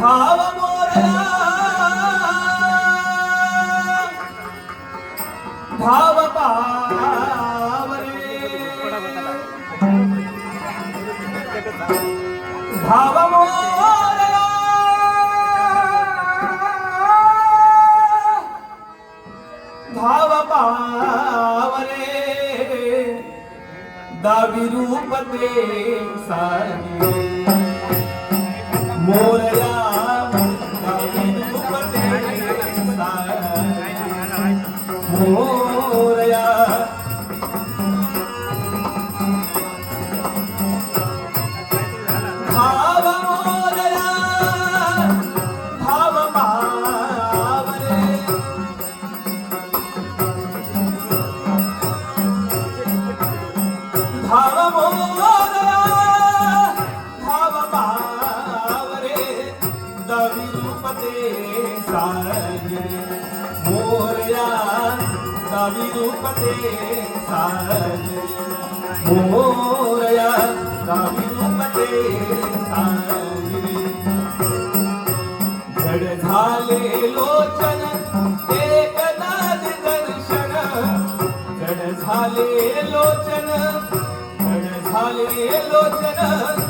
भाव मोरला भाव पावरे। भाव मोरला भाव पावरे। दावी रूप ते सारी मोरला Oh. काविरूपते साजरी मोरया काविरूपते झाले लोचन एकदा दर्शन लोचन झड झाले लोचन।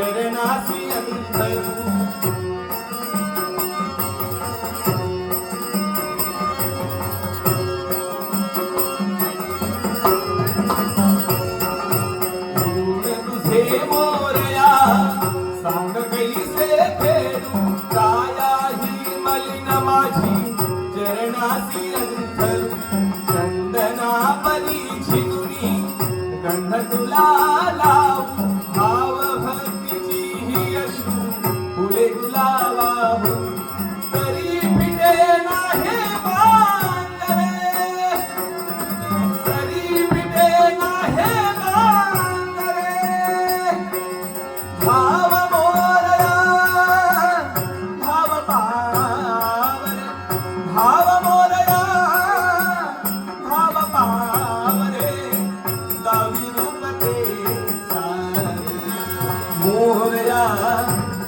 ಶರಣಾಸಿ ಅಂತ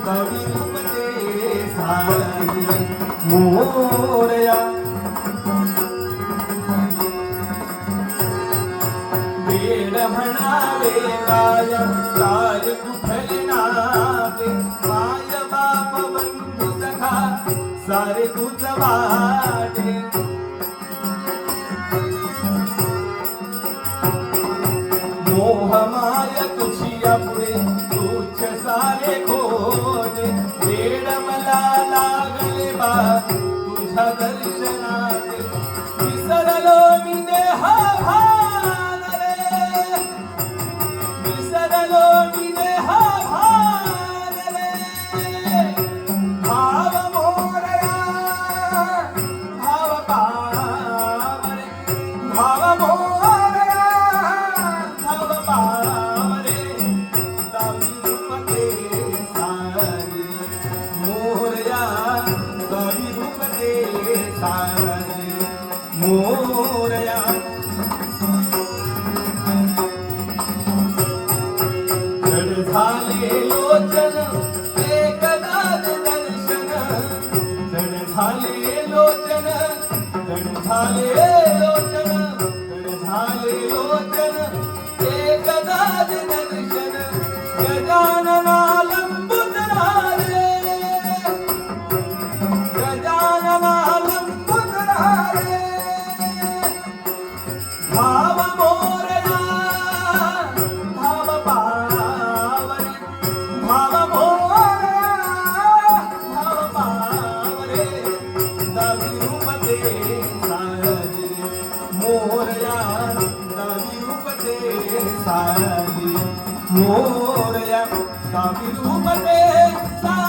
कवी मोरया. वेड वेदाय काय काल बाप बंधू सखा सारे तुझ oh साई मोरया काविरू बटे साई